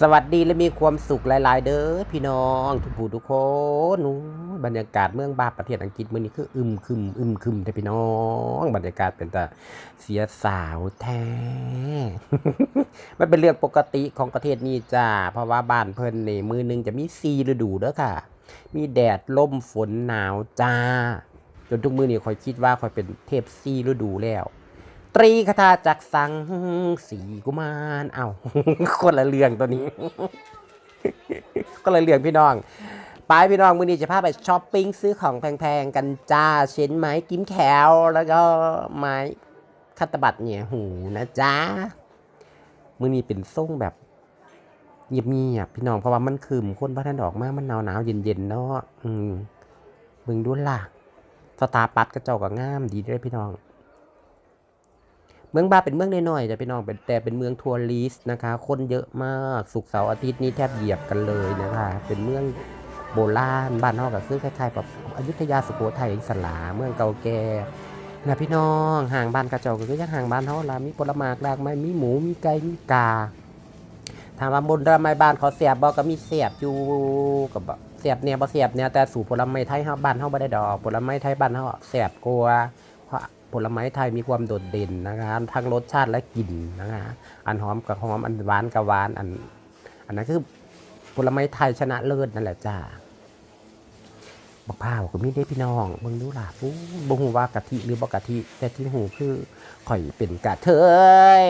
สวัสดีและมีความสุขหลาย ๆ เด้อพี่น้องทุกผู้ทุกคนบรรยากาศเมืองบาประเทศอังกฤษมื้อนี้คืออึมครึมอึมครึมแต่พี่น้อง บรรยากาศเป็นแต่เสียสาวแท้ มันเป็นเรื่องปกติของประเทศนี้จ้าเพราะว่าบ้านเพิ่นนี่มือนึงจะมี4ฤดูเด้อค่ะ มีแดดลมฝนหนาวจ้า จนทุกมือนี่คอยคิดว่าคอยเป็นเทพซีฤดูแล้ว ตรีคาถาจักสังสีกุมารเอ้าคนละเรื่องตัวนี้ก็เลยเรื่องพี่น้องไปพี่น้องมือนี้จะพาไปช้อปปิ้งซื้อของแพงๆกันจ้าเช่นไม้กิมแขวแล้วก็ไม้คัตบัตเนี่ยหูนะจ้ามือนี้เป็นส่งแบบเงียบๆพี่น้องเพราะว่ามันคืมคนพระท่านดอกมากมันหนาวหนาวเย็นๆเนาะอืมมึงดูล่ะสตาร์ปัตก็เจ้าก็งามดีด้วยพี่น้อง เมืองบาเป็นเมืองน้อยๆแต่พี่น้องเป็นแต่เป็นเมืองทัวริสต์นะคะ คนเยอะมากสุกเสาร์อาทิตย์นี้แทบเหยียบกันเลยนะคะ เป็นเมืองโบราณบ้านนอกกับซื้อคล้ายๆแบบอยุธยาสุโขทัยสลาเมืองเก่าแก่นะพี่น้องห่างบ้านกระเจอกก็ยังห่างบ้านเฮาละมีผลไม้หลากไม้มีหมูมีไก่มีกาถามว่าบนระไม้บ้านเขาเสียบบ่ก็มีเสียบอยู่กับเสียบเนี่ยบ่เสียบเนี่ยแต่สู่ผลไม้ไทยเฮาบ้านเฮาบ่ได้ดอกผลไม้ไทยบ้านเฮาเสียบกว่าเพราะ ผลไม้ไทยมีความโดดเด่นนะคะทั้งรสชาติและกลิ่นนะคะอันหอมกับหอมอันหวานกับหวานอันอันนั้นคือผลไม้ไทยชนะเลิศนั่นแหละจ้าบักพร้าวก็มีได้พี่น้องเบิ่งดูล่ะปูบ่ฮู้ว่ากะทิหรือบ่กะทิแต่ที่หูคือข่อยเป็นกะเทย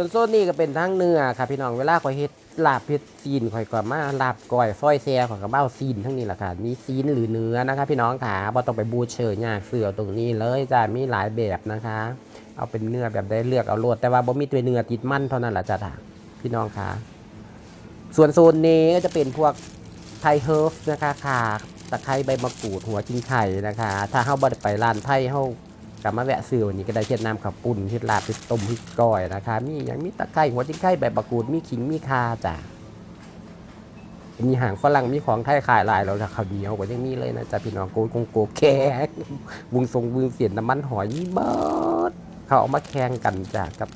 ส่วนโซนนี้ก็เป็นทางเนื้อค่ะพี่น้องเวลาข่อยเฮ็ดลาบเฮ็ดซีนข่อยก็มาลาบก้อยซอยแซ่ข่อยก็มาเอาซีนทั้งนี้แหละค่ะมีซีนหรือเนื้อนะคะพี่น้องค่ะบ่ต้องไปบูเชอร์ยากเสือตรงนี้เลยจ้ามีหลายแบบนะคะ เอาเป็นเนื้อแบบได้เลือกเอาโลดแต่ว่าบ่มีตัวเนื้อติดมันเท่านั้นแหละจ้าท่าพี่น้องค่ะส่วนโซนนี้ก็จะเป็นพวกไทยเฮิร์ฟนะคะค่ะตะไคร้ใบมะกรูดหัวจิงไข่นะคะ ถ้าเฮาบ่ได้ไปร้านไทยเฮา กลับมาแวะซื้อวันนี้ก็ได้เช่นน้ำข้าวปุ้นเฮ็ดลาบเฮ็ดต้มเฮ็ดก้อยนะคะ มีอย่างมีตะไคร้หัวจิงไข่ใบมะกูดมีขิงมีข่าจ้ะมีหางฝรั่งมีของไทยขายหลายแล้วจ้ะข้าวเหนียวก็ยังมีเลยนะจ๊ะพี่น้องโกยกงโกแขกบุงทรงบุงเสียนน้ำมันหอยมีเบิดเขาเอามาแข่งกันจ้ะกับ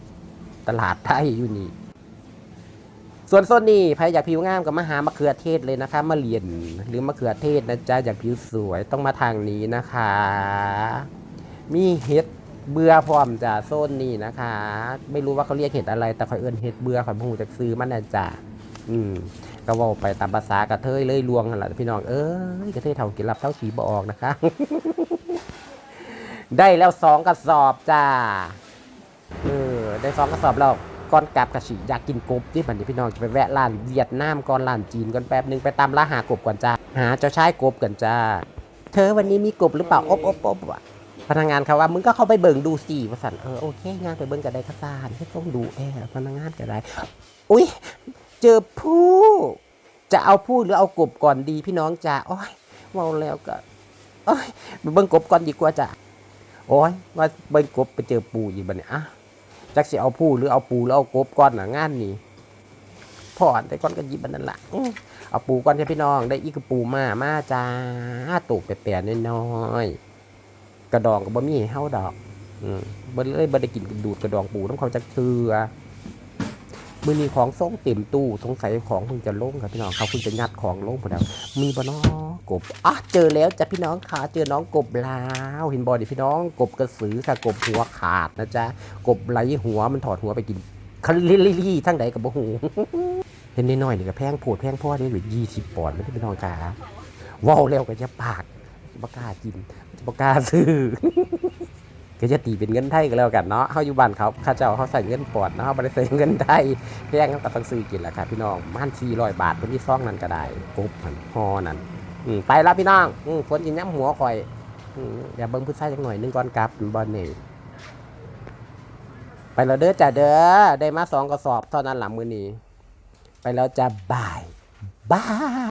ตลาดไทยอยู่นี่ส่วนโซนนี้ใครอยากผิวงามก็มาหามะเขือเทศเลยนะคะมาเรียนหรือมะเขือเทศนะจ๊ะอยากผิวสวยต้องมาทางนี้นะคะ มีเห็ดเบื่อพร้อมจ้ะโซนนี้นะคะ ไม่รู้ว่าเขาเรียกเห็ดอะไร แต่คอยเอิ้นเห็ดเบื่อคอยพูจากซื้อมันนะจ๊ะอืมก็ว่าไปตามภาษากระเทยเลยลวงนั่นแหละพี่น้องเอ้ยกระเทยเท่ากินรับเท่าขี่บออกนะคะ ได้แล้วสองกระสอบจ้าเออได้สองกระสอบแล้วก่อนกลับกระสีอยากกินกบที่บันนี้พี่น้องจะไปแวะร้านเวียดนามก่อนร้านจีนก่อนแป๊บหนึงไปตามล่าหากบก่อนจ้าหาเจ้าชายกบกันจ้าเธอวันนี้มีกบหรือเปล่าอบอบอบว่ะ พนักงานเขาว่ามึงก็เข้าไปเบิ่งดูสิว่าสันเออโอเคงานไปเบิ่งกันได้ข้าซานให้ต้องดูแอร์พนักงานกันได้ อุ้ยเจอผู้จะเอาผู้หรือเอากบก่อนดีพี่น้องจ้าโอ้ยเมาแล้วก็โอ้ยไปเบิ่งกบก่อนดีกว่าจ้าโอ้ยว่าเบิ่งกบไปเจอปูอีกบัดนี้อะจักสิเอาผู้หรือเอาปูแล้วเอากบก่อนหน่ะงานนี้พอดแต่ก่อนก็ยิบมันนั่นละเอาปูก่อนใช่พี่น้องได้อีกปูมามาจ้าตูกแปรๆน้อยๆ กระดองก็บ่มีให้เฮาดอกอืมบ่เลยบ่ได้กินดูดกระดองปูน้ำเขาจักเทือมื้อนี้ของส่งเต็มตู้สงสัยของเพิ่งจะลงครับพี่น้องเขาเพิ่งจะยัดของลงพอแล้วมีบ่น้อกบอะเจอแล้วจ้ะพี่น้องค่ะเจอน้องกบแล้วเห็นบ่ดิพี่น้อง กบกระสือค่ะกบหัวขาดนะจ๊ะกบไหลหัวมันถอดหัวไปกินคลิลี่ทั้งใดกับบ่หูเห็นน้อยๆนี่ก็แพงโพดแพงพ่อได้หรือยี่สิบปอนด์ไม่ได้เป็นทองกาเว้าวแล้วก็จะปากจะบ่กล้ากิน บกล้าซื้อ ก็จะตีเป็นเงินไทยก็แล้วกันเนาะเฮาอยู่บ้านเขาข้าเจ้าเขาใส่เงินปอดเนาะเฮาบ่ได้ใส่เงินไทยแพงเขาก็ต้องซื้อกินแหละครับพี่น้องมัน400บาทเพิ่นที่ซองนั้นก็ได้กบหันฮอนั่นไปแล้วพี่น้องฝนกินย้ำหัวข่อยอย่าเบิ่งผู้ชายจักหน่อยหนึงก่อนกลับบ่นี่ไปแล้วเด้อจ้าเด้อได้มาสองกระสอบเท่านั้นหลังมือนี้ ไปแล้วจ้าบายบาย